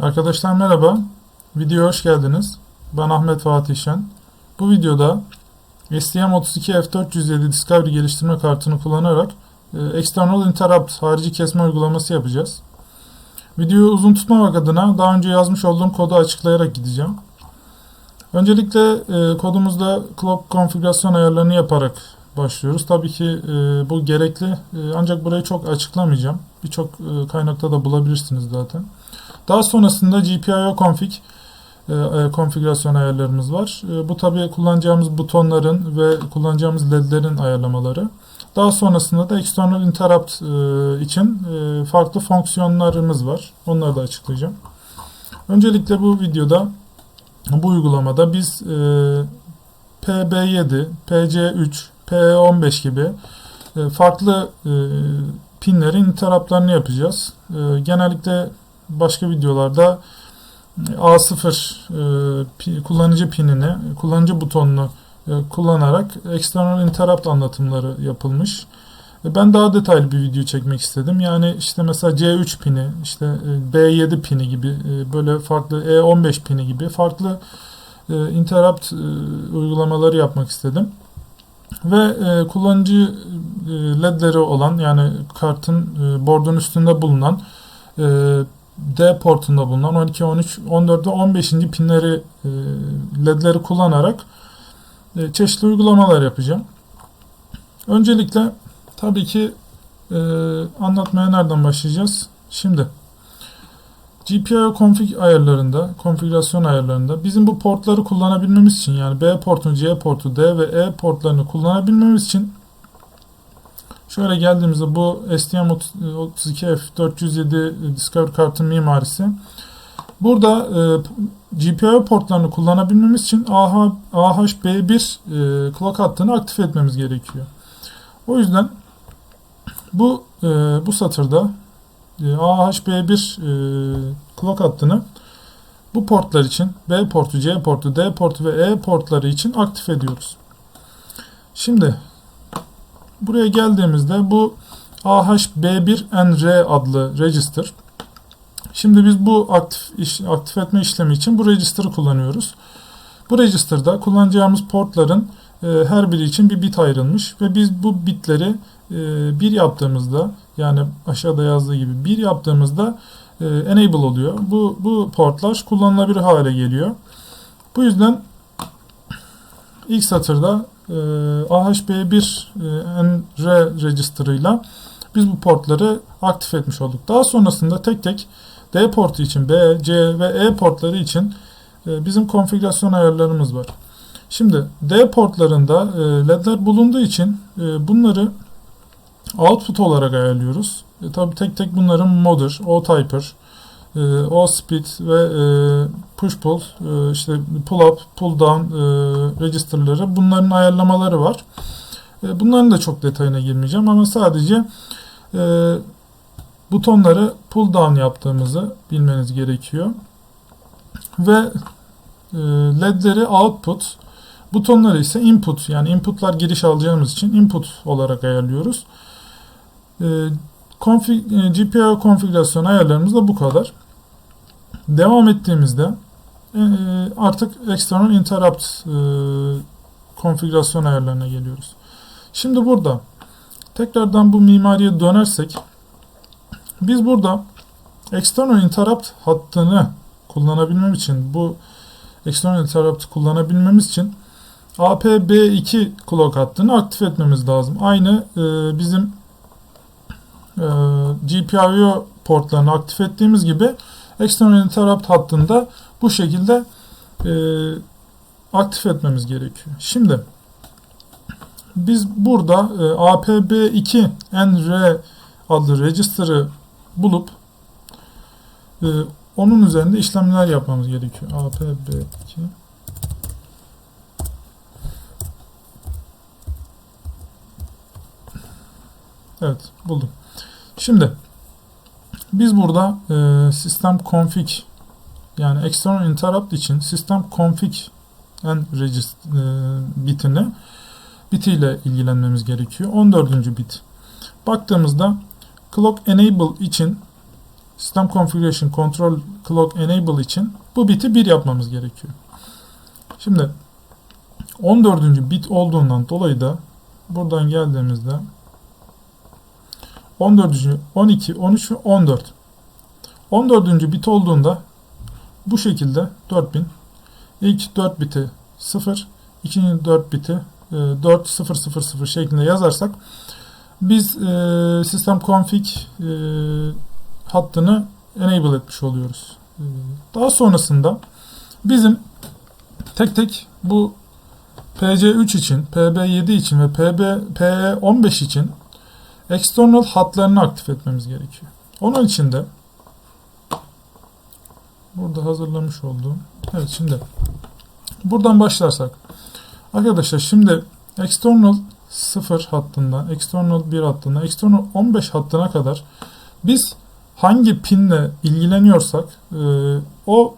Arkadaşlar merhaba. Videoya hoş geldiniz. Ben Ahmet Fatih Şen. Bu videoda STM32F407 Discovery geliştirme kartını kullanarak e, External Interrupt harici kesme uygulaması yapacağız. Videoyu uzun tutmamak adına daha önce yazmış olduğum kodu açıklayarak gideceğim. Öncelikle e, kodumuzda clock konfigürasyon ayarlarını yaparak başlıyoruz. Tabii ki e, bu gerekli ancak burayı çok açıklamayacağım. Birçok kaynakta da bulabilirsiniz zaten. Daha sonrasında GPIO config e, e, konfigürasyon ayarlarımız var. E, bu tabii kullanacağımız butonların ve kullanacağımız ledlerin ayarlamaları. Daha sonrasında da external interrupt için farklı fonksiyonlarımız var. Onları da açıklayacağım. Öncelikle bu videoda bu uygulamada biz e, PB7, PC3, PE15 gibi farklı pinlerin interruptlarını yapacağız. Genellikle başka videolarda A0 e, kullanıcı pinini, kullanıcı butonunu e, kullanarak external interrupt anlatımları yapılmış. E, Ben daha detaylı bir video çekmek istedim. Yani işte mesela C3 pini, işte e, B7 pini gibi e, böyle farklı E15 pini gibi farklı e, interrupt e, uygulamaları yapmak istedim. Ve e, kullanıcı e, ledleri olan yani kartın e, bordun üstünde bulunan e, D portunda bulunan 12, 13, 14 ve 15. pinleri e, ledleri kullanarak e, çeşitli uygulamalar yapacağım. Öncelikle tabii ki e, anlatmaya nereden başlayacağız? Şimdi GPIO config ayarlarında, konfigürasyon ayarlarında bizim bu portları kullanabilmemiz için yani B portunu, C portu, D ve E portlarını kullanabilmemiz için şöyle geldiğimizde bu STM32F407 Discovery kartın mimarisi Burada e, GPIO portlarını kullanabilmemiz için AH, AHB1 e, clock hattını aktif etmemiz gerekiyor. O yüzden bu e, bu satırda e, AHB1 e, clock hattını bu portlar için B portu, C portu, D portu ve E portları için aktif ediyoruz. Şimdi buraya geldiğimizde bu AHB1NR adlı register Şimdi biz bu aktif iş, aktif etme işlemi için bu register'ı kullanıyoruz. Bu register'da kullanacağımız portların e, her biri için bir bit ayrılmış ve biz bu bitleri e, bir yaptığımızda yani aşağıda yazdığı gibi bir yaptığımızda e, enable oluyor. Bu bu portlar kullanılabilir hale geliyor. Bu yüzden ilk satırda e, AHB1 e, NR register'ıyla biz bu portları aktif etmiş olduk. Daha sonrasında tek tek D portu için B, C ve E portları için e, bizim konfigürasyon ayarlarımız var. Şimdi D portlarında e, ledler bulunduğu için e, bunları output olarak ayarlıyoruz. E, tabi tek tek bunların modder, O-typer, e, O-speed ve e, push pull, e, işte pull up, pull down e, registerları bunların ayarlamaları var. E, bunların da çok detayına girmeyeceğim ama sadece butonları pull down yaptığımızı bilmeniz gerekiyor. Ve ledleri output, butonları ise input yani inputlar giriş alacağımız için input olarak ayarlıyoruz. GPIO konfigürasyon ayarlarımız da bu kadar. Devam ettiğimizde e, artık external interrupt e, konfigürasyon ayarlarına geliyoruz. Şimdi burada tekrardan bu mimariye dönersek biz burada external interrupt hattını kullanabilmem için bu external interrupt kullanabilmemiz için APB2 clock hattını aktif etmemiz lazım. Aynı e, bizim GPIO portlarını aktif ettiğimiz gibi external interrupt hattında bu şekilde e, aktif etmemiz gerekiyor. Şimdi biz burada e, APB2 NR adlı register'ı bulup e, onun üzerinde işlemler yapmamız gerekiyor. APB2 Evet buldum. Şimdi biz burada e, sistem config yani external interrupt için sistem config en register e, bitini bitiyle ilgilenmemiz gerekiyor. 14. bit. Baktığımızda clock enable için System Configuration Control Clock Enable için bu biti 1 yapmamız gerekiyor. Şimdi 14. bit olduğundan dolayı da buradan geldiğimizde 14. 12, 13 ve 14. 14. bit olduğunda bu şekilde 4000 ilk 4 biti 0 ikinci 4 biti e, 4 0 0 0 şeklinde yazarsak biz e, sistem config e, hattını enable etmiş oluyoruz. E, daha sonrasında bizim tek tek bu PC3 için, PB7 için ve PB, PE15 için external hatlarını aktif etmemiz gerekiyor. Onun için de burada hazırlamış olduğum evet şimdi buradan başlarsak arkadaşlar şimdi external 0 hattından external 1 hattına external 15 hattına kadar biz hangi pinle ilgileniyorsak e, o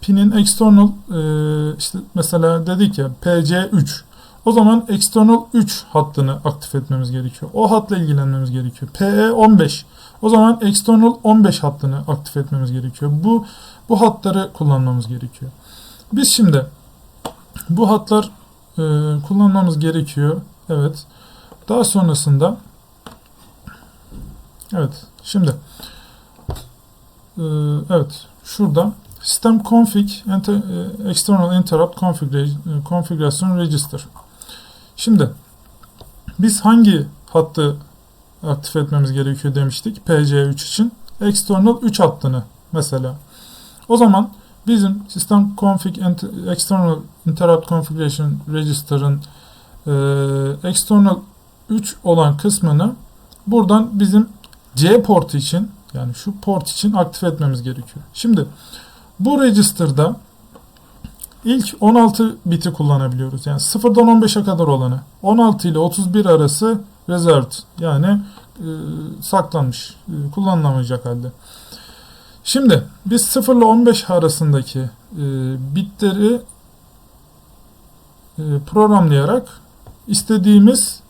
pinin external e, işte mesela dedik ya PC3 o zaman external 3 hattını aktif etmemiz gerekiyor. O hatla ilgilenmemiz gerekiyor. PE15 o zaman external 15 hattını aktif etmemiz gerekiyor. Bu bu hatları kullanmamız gerekiyor. Biz şimdi bu hatlar e, kullanmamız gerekiyor. Evet. Daha sonrasında evet şimdi e, evet şurada System config enter, e, external interrupt configuration, configuration register. Şimdi biz hangi hattı aktif etmemiz gerekiyor demiştik PC3 için. External 3 hattını mesela. O zaman bizim system config external interrupt configuration register'ın e, external 3 olan kısmını buradan bizim C portu için yani şu port için aktif etmemiz gerekiyor. Şimdi bu register'da ilk 16 biti kullanabiliyoruz. Yani 0'dan 15'e kadar olanı. 16 ile 31 arası reserved yani e, saklanmış, e, kullanılamayacak halde. Şimdi biz 0 ile 15 arasındaki e, bitleri e, programlayarak istediğimiz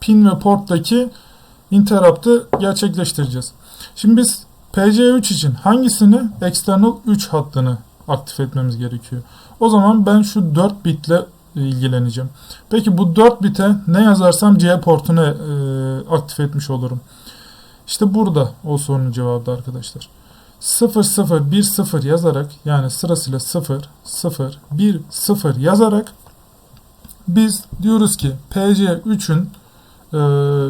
pin ve porttaki interrupt'ı gerçekleştireceğiz. Şimdi biz PC3 için hangisini external 3 hattını aktif etmemiz gerekiyor. O zaman ben şu 4 bitle ilgileneceğim. Peki bu 4 bite ne yazarsam C portunu e, aktif etmiş olurum. İşte burada o sorunun cevabı arkadaşlar. 0 0 1 0 yazarak yani sırasıyla 0 0 1 0 yazarak biz diyoruz ki PC3'ün e,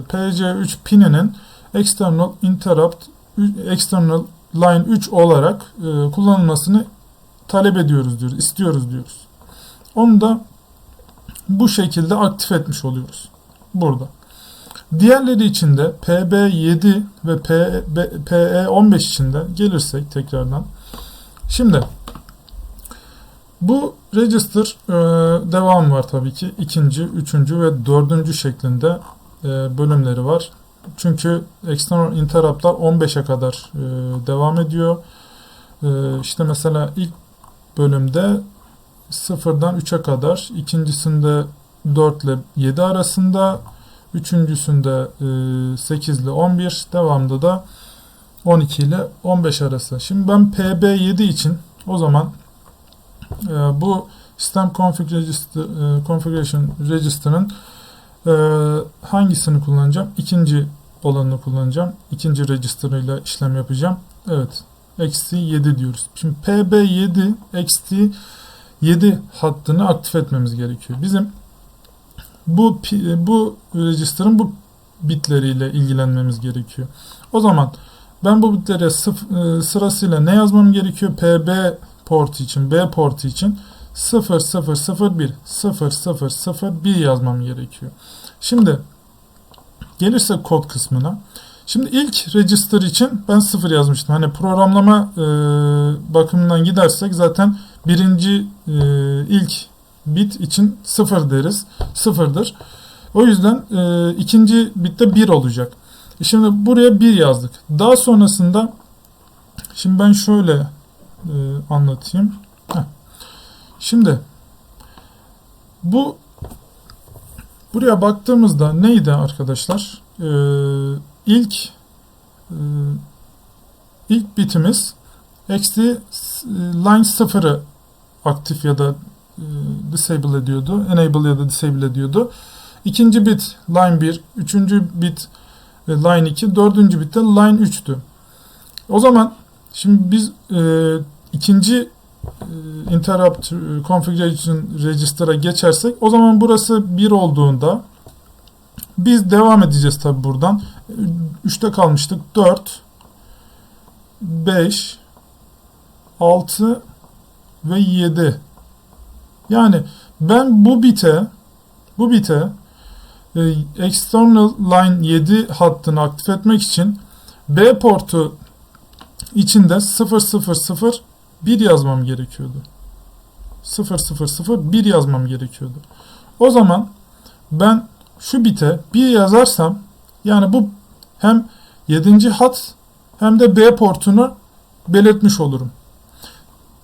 PC3 pininin external interrupt external line 3 olarak e, kullanılmasını talep ediyoruz diyoruz, istiyoruz diyoruz. Onu da bu şekilde aktif etmiş oluyoruz. Burada. Diğerleri için de PB7 ve PE15 için de gelirsek tekrardan. Şimdi bu register e, devam var tabii ki. ikinci, üçüncü ve dördüncü şeklinde e, bölümleri var. Çünkü external interruptlar 15'e kadar e, devam ediyor. E, işte mesela ilk bölümde 0'dan 3'e kadar, ikincisinde 4 ile 7 arasında, üçüncüsünde e, 8 ile 11, devamında da 12 ile 15 arası. Şimdi ben PB7 için o zaman e, bu System Config Register, e, Configuration Register'ın e, hangisini kullanacağım? İkinci olanını kullanacağım. İkinci register ile işlem yapacağım. Evet. Eksi 7 diyoruz. Şimdi PB7 eksi 7 hattını aktif etmemiz gerekiyor. Bizim bu bu register'ın bu bitleriyle ilgilenmemiz gerekiyor. O zaman ben bu bitlere e, sırasıyla ne yazmam gerekiyor? PB portu için, B portu için 0001 0001 yazmam gerekiyor. Şimdi gelirse kod kısmına. Şimdi ilk register için ben 0 yazmıştım. Hani programlama e, bakımından gidersek zaten birinci e, ilk bit için 0 deriz. 0'dır. O yüzden e, ikinci bitte 1 olacak. E şimdi buraya 1 yazdık. Daha sonrasında şimdi ben şöyle e, anlatayım. Heh. Şimdi bu buraya baktığımızda neydi arkadaşlar? Ee, ilk e, ilk bitimiz eksi line 0'ı aktif ya da e, disable ediyordu. Enable ya da disable ediyordu. İkinci bit line 1, üçüncü bit e, line 2, dördüncü bit de line 3'tü. O zaman şimdi biz e, ikinci e, interrupt e, configuration register'a geçersek o zaman burası 1 olduğunda biz devam edeceğiz tabi buradan. 3'te kalmıştık. 4 5 6 ve 7 yani ben bu bite bu bite e, external line 7 hattını aktif etmek için B portu içinde 000 1 yazmam gerekiyordu. 000 1 yazmam gerekiyordu. O zaman ben şu bite 1 yazarsam yani bu hem 7. hat hem de B portunu belirtmiş olurum.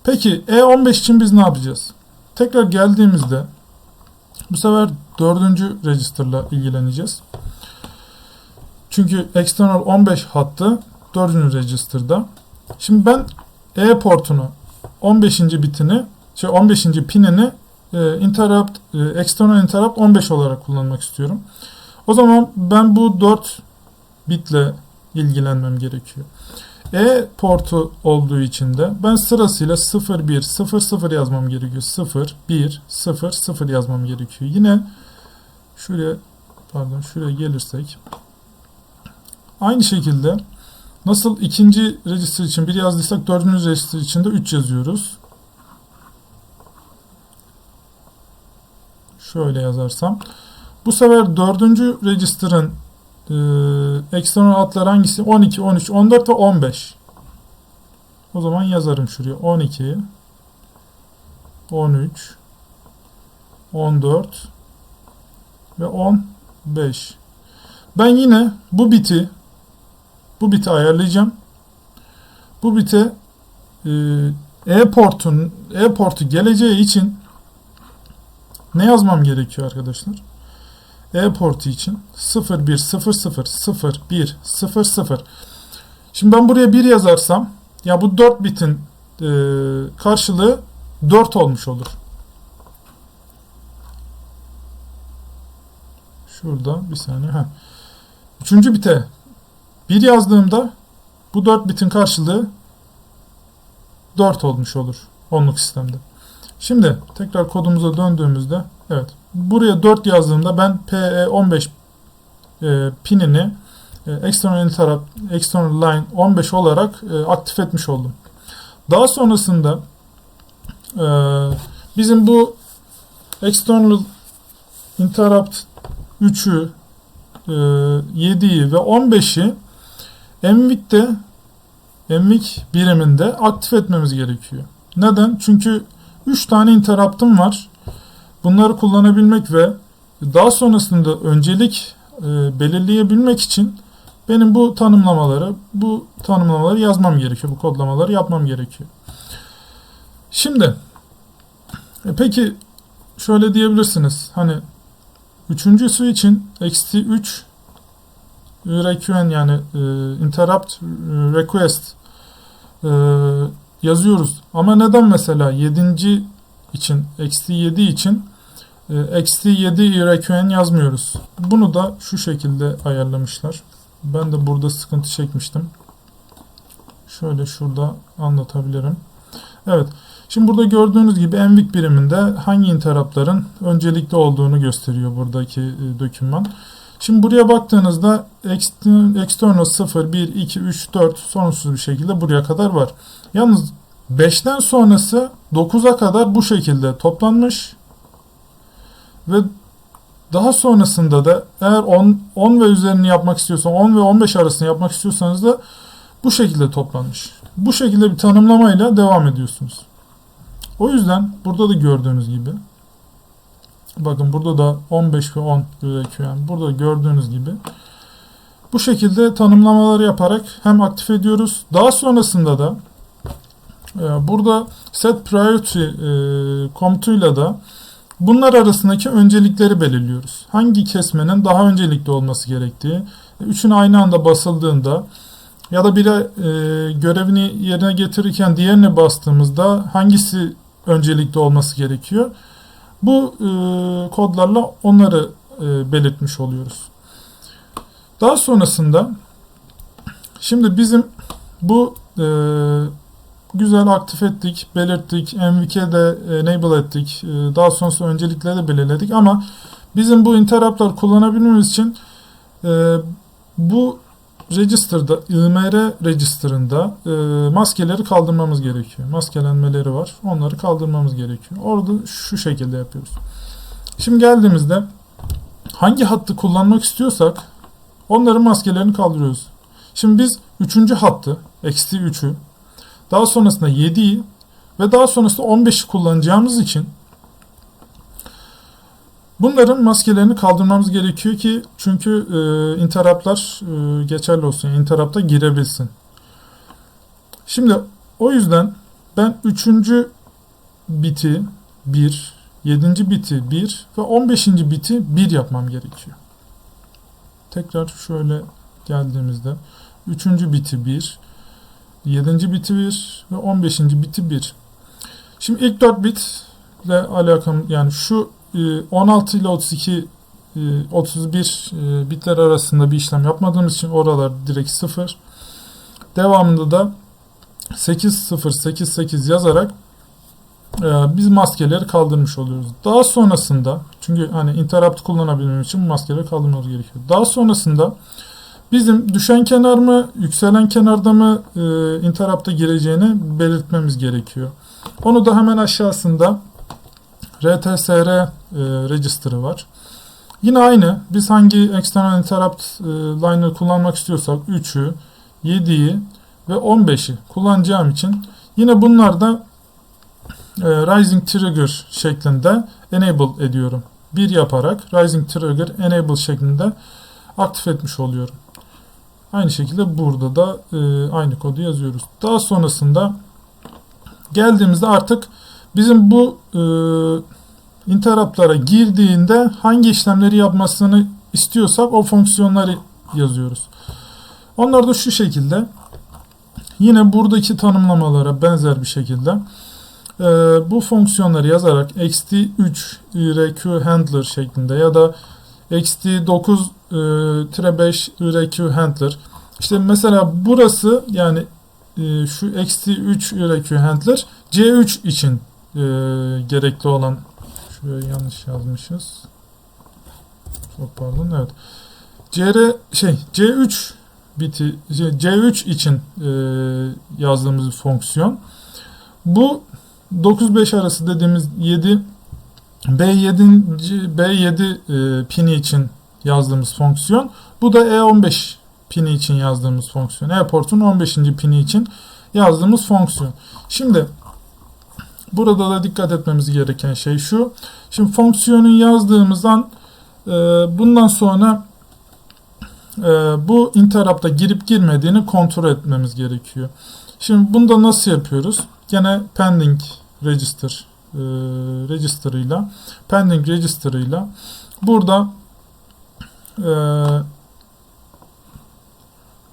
Peki E15 için biz ne yapacağız? Tekrar geldiğimizde bu sefer dördüncü register'la ilgileneceğiz. Çünkü external 15 hattı dördüncü register'da. Şimdi ben E portunu 15. bitini şey 15. pinini e, interrupt e, external interrupt 15 olarak kullanmak istiyorum. O zaman ben bu 4 bitle ilgilenmem gerekiyor. E portu olduğu için de ben sırasıyla 0 1 0 0 yazmam gerekiyor. 0 1 0 0 yazmam gerekiyor. Yine şuraya pardon şuraya gelirsek aynı şekilde nasıl ikinci register için 1 yazdıysak dördüncü register için de 3 yazıyoruz. Şöyle yazarsam bu sefer dördüncü register'ın ee, eksternal hatlar hangisi? 12, 13, 14 ve 15. O zaman yazarım şuraya. 12, 13, 14 ve 15. Ben yine bu biti bu biti ayarlayacağım. Bu bite e, e-portun e-portu geleceği için ne yazmam gerekiyor arkadaşlar? E-portu için 01000100. Şimdi ben buraya 1 yazarsam ya bu 4 bitin e, karşılığı 4 olmuş olur. Şurada bir saniye. Heh. Üçüncü bite 1 yazdığımda bu 4 bitin karşılığı 4 olmuş olur onluk sistemde. Şimdi tekrar kodumuza döndüğümüzde evet buraya 4 yazdığımda ben PE15 e, pinini e, external interrupt, external line 15 olarak e, aktif etmiş oldum. Daha sonrasında e, bizim bu external interrupt 3'ü e, 7'yi ve 15'i MVIC'te MVIC biriminde aktif etmemiz gerekiyor. Neden? Çünkü 3 tane interrupt'ım var. Bunları kullanabilmek ve daha sonrasında öncelik e, belirleyebilmek için benim bu tanımlamaları, bu tanımlamaları yazmam gerekiyor. Bu kodlamaları yapmam gerekiyor. Şimdi e peki şöyle diyebilirsiniz. Hani üçüncüsü için eksi 3 request yani e, interrupt request yazıyoruz. Ama neden mesela 7. için eksi 7 için eksi 7 requien yazmıyoruz. Bunu da şu şekilde ayarlamışlar. Ben de burada sıkıntı çekmiştim. Şöyle şurada anlatabilirim. Evet. Şimdi burada gördüğünüz gibi envik biriminde hangi interruptların öncelikli olduğunu gösteriyor buradaki e, doküman. Şimdi buraya baktığınızda external 0, 1, 2, 3, 4 sonsuz bir şekilde buraya kadar var. Yalnız 5'ten sonrası 9'a kadar bu şekilde toplanmış. Ve daha sonrasında da eğer 10, 10 ve üzerini yapmak istiyorsan 10 ve 15 arasını yapmak istiyorsanız da bu şekilde toplanmış. Bu şekilde bir tanımlamayla devam ediyorsunuz. O yüzden burada da gördüğünüz gibi bakın burada da 15 ve 10 QM burada gördüğünüz gibi bu şekilde tanımlamaları yaparak hem aktif ediyoruz. Daha sonrasında da e, burada set priority e, komutuyla da bunlar arasındaki öncelikleri belirliyoruz. Hangi kesmenin daha öncelikli olması gerektiği. Üçün aynı anda basıldığında ya da biri e, görevini yerine getirirken diğerine bastığımızda hangisi öncelikli olması gerekiyor? Bu e, kodlarla onları e, belirtmiş oluyoruz. Daha sonrasında şimdi bizim bu e, güzel aktif ettik, belirttik, MVK'de enable ettik, e, daha sonrasında öncelikleri belirledik ama bizim bu interrupt'lar kullanabilmemiz için e, bu register'da, IMR register'ında e, maskeleri kaldırmamız gerekiyor. Maskelenmeleri var. Onları kaldırmamız gerekiyor. Orada şu şekilde yapıyoruz. Şimdi geldiğimizde hangi hattı kullanmak istiyorsak onların maskelerini kaldırıyoruz. Şimdi biz 3. hattı, XT3'ü, daha sonrasında 7'yi ve daha sonrasında 15'i kullanacağımız için bunların maskelerini kaldırmamız gerekiyor ki çünkü e, interruptlar e, geçerli olsun. İnterrupt'a girebilsin. Şimdi o yüzden ben 3. biti 1, 7. biti 1 ve 15. biti 1 yapmam gerekiyor. Tekrar şöyle geldiğimizde 3. biti 1, 7. biti 1 ve 15. biti 1. Şimdi ilk 4 bit ile alakam yani şu 16 ile 32 31 bitler arasında bir işlem yapmadığımız için oralar direkt 0. Devamında da 8088 yazarak e, biz maskeleri kaldırmış oluyoruz. Daha sonrasında çünkü hani interrupt kullanabilmem için maskeleri kaldırmamız gerekiyor. Daha sonrasında bizim düşen kenar mı, yükselen kenarda mı e, interrupt'a gireceğini belirtmemiz gerekiyor. Onu da hemen aşağısında RTSR e, register'ı var. Yine aynı. Biz hangi external interrupt e, line'ı kullanmak istiyorsak 3'ü, 7'yi ve 15'i kullanacağım için yine bunlar da e, Rising Trigger şeklinde enable ediyorum. Bir yaparak Rising Trigger enable şeklinde aktif etmiş oluyorum. Aynı şekilde burada da e, aynı kodu yazıyoruz. Daha sonrasında geldiğimizde artık bizim bu e, interruptlara girdiğinde hangi işlemleri yapmasını istiyorsak o fonksiyonları yazıyoruz. Onlar da şu şekilde yine buradaki tanımlamalara benzer bir şekilde e, bu fonksiyonları yazarak xt3 rq handler şeklinde ya da xt9 e, 5 rq handler. İşte mesela burası yani e, şu xt3 rq handler c3 için e, gerekli olan şuraya yanlış yazmışız. Çok pardon evet. CR şey C3 biti C3 için e, yazdığımız bir fonksiyon. Bu 9-5 arası dediğimiz 7 B7 B7 e, pini için yazdığımız fonksiyon. Bu da E15 pini için yazdığımız fonksiyon. E-portun 15. pini için yazdığımız fonksiyon. Şimdi burada da dikkat etmemiz gereken şey şu. Şimdi fonksiyonu yazdığımızdan e, bundan sonra e, bu interrupt'a girip girmediğini kontrol etmemiz gerekiyor. Şimdi bunu da nasıl yapıyoruz? Gene pending register e, register ile pending register ile burada e,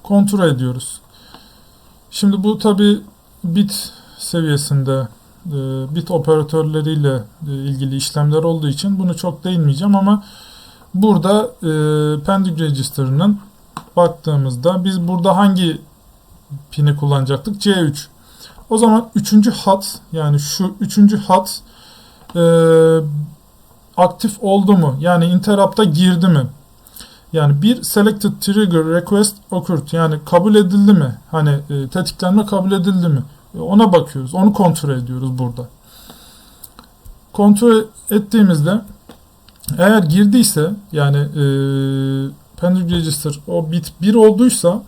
kontrol ediyoruz. Şimdi bu tabi bit seviyesinde e, bit operatörleriyle e, ilgili işlemler olduğu için bunu çok değinmeyeceğim ama burada e, pending register'ının baktığımızda biz burada hangi pini kullanacaktık? C3. O zaman üçüncü hat yani şu üçüncü hat e, aktif oldu mu? Yani interrupt'a girdi mi? Yani bir selected trigger request occurred yani kabul edildi mi? Hani e, tetiklenme kabul edildi mi? E, ona bakıyoruz. Onu kontrol ediyoruz burada. Kontrol ettiğimizde eğer girdiyse yani e, pending register o bit 1 olduysa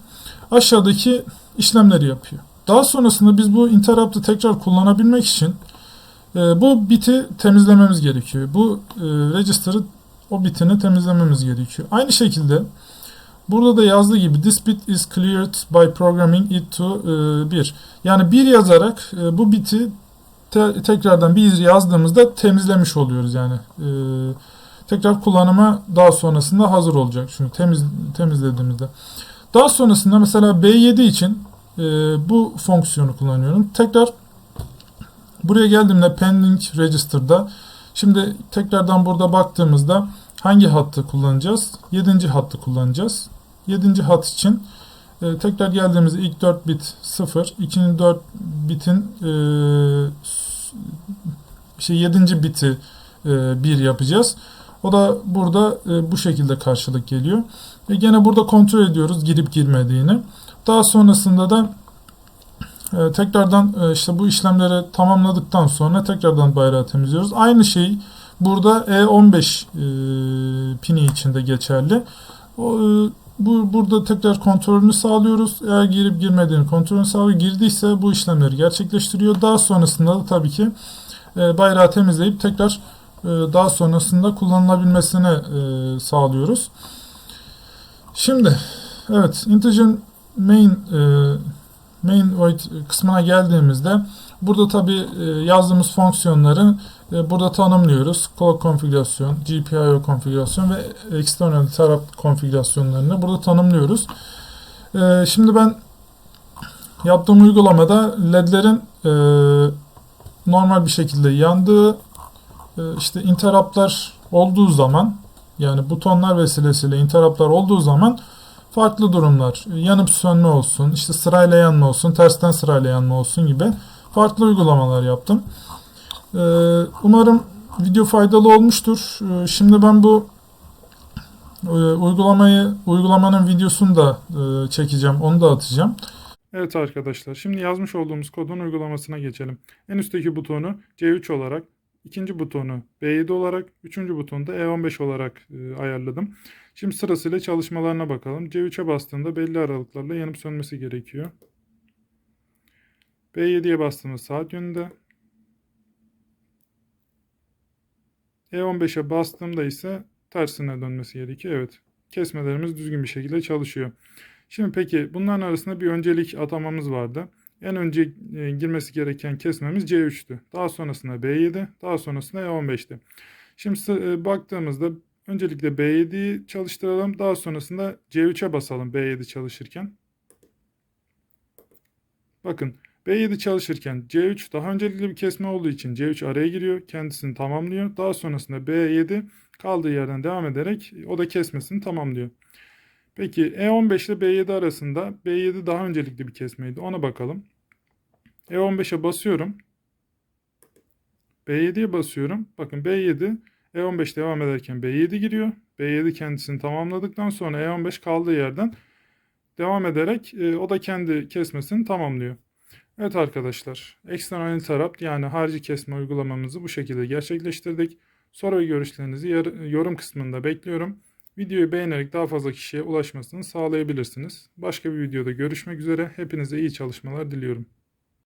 aşağıdaki işlemleri yapıyor. Daha sonrasında biz bu interrupt'ı tekrar kullanabilmek için e, bu biti temizlememiz gerekiyor. Bu e, register'ı o bitini temizlememiz gerekiyor. Aynı şekilde burada da yazdığı gibi this bit is cleared by programming it to e, 1. Yani bir yazarak e, bu biti te, tekrardan bir yazdığımızda temizlemiş oluyoruz yani. E, tekrar kullanıma daha sonrasında hazır olacak. Çünkü temiz temizlediğimizde. Daha sonrasında mesela B7 için e, bu fonksiyonu kullanıyorum. Tekrar buraya geldiğimde pending register'da şimdi tekrardan burada baktığımızda hangi hattı kullanacağız? 7. hattı kullanacağız. 7. hat için e, tekrar geldiğimizde ilk 4 bit 0, ikinci 4 bitin e, şey 7. biti e, 1 yapacağız. O da burada e, bu şekilde karşılık geliyor. Ve gene burada kontrol ediyoruz girip girmediğini. Daha sonrasında da e, tekrardan e, işte bu işlemleri tamamladıktan sonra tekrardan bayrağı temizliyoruz. Aynı şey burada E15 e, pini içinde geçerli. O, e, bu burada tekrar kontrolünü sağlıyoruz. Eğer girip girmediğini kontrolünü sağlıyor. Girdiyse bu işlemleri gerçekleştiriyor. Daha sonrasında da tabii ki e, bayrağı temizleyip tekrar e, daha sonrasında kullanılabilmesini e, sağlıyoruz. Şimdi evet integer main e, main void kısmına geldiğimizde burada tabi yazdığımız fonksiyonları e, burada tanımlıyoruz. Clock konfigürasyon, GPIO konfigürasyon ve external taraf konfigürasyonlarını burada tanımlıyoruz. E, şimdi ben yaptığım uygulamada ledlerin e, normal bir şekilde yandığı e, işte interruptlar olduğu zaman yani butonlar vesilesiyle interruptlar olduğu zaman farklı durumlar yanıp sönme olsun işte sırayla yanma olsun tersten sırayla yanma olsun gibi farklı uygulamalar yaptım. Ee, umarım video faydalı olmuştur. Ee, Şimdi ben bu e, uygulamayı uygulamanın videosunu da e, çekeceğim. Onu da atacağım. Evet arkadaşlar, şimdi yazmış olduğumuz kodun uygulamasına geçelim. En üstteki butonu C3 olarak, ikinci butonu B7 olarak, üçüncü butonu da E15 olarak e, ayarladım. Şimdi sırasıyla çalışmalarına bakalım. C3'e bastığında belli aralıklarla yanıp sönmesi gerekiyor. B7'ye bastığımız saat yönünde. E15'e bastığımda ise tersine dönmesi gerekiyor. Evet. Kesmelerimiz düzgün bir şekilde çalışıyor. Şimdi peki bunların arasında bir öncelik atamamız vardı. En önce e, girmesi gereken kesmemiz C3'tü. Daha sonrasında B7, daha sonrasında E15'ti. Şimdi e, baktığımızda öncelikle B7'yi çalıştıralım. Daha sonrasında C3'e basalım B7 çalışırken. Bakın B7 çalışırken C3 daha öncelikli bir kesme olduğu için C3 araya giriyor. Kendisini tamamlıyor. Daha sonrasında B7 kaldığı yerden devam ederek o da kesmesini tamamlıyor. Peki E15 ile B7 arasında B7 daha öncelikli bir kesmeydi. Ona bakalım. E15'e basıyorum. B7'ye basıyorum. Bakın B7 E15 devam ederken B7 giriyor. B7 kendisini tamamladıktan sonra E15 kaldığı yerden devam ederek e, o da kendi kesmesini tamamlıyor. Evet arkadaşlar, External Interrupt yani harici kesme uygulamamızı bu şekilde gerçekleştirdik. Soru ve görüşlerinizi yorum kısmında bekliyorum. Videoyu beğenerek daha fazla kişiye ulaşmasını sağlayabilirsiniz. Başka bir videoda görüşmek üzere. Hepinize iyi çalışmalar diliyorum.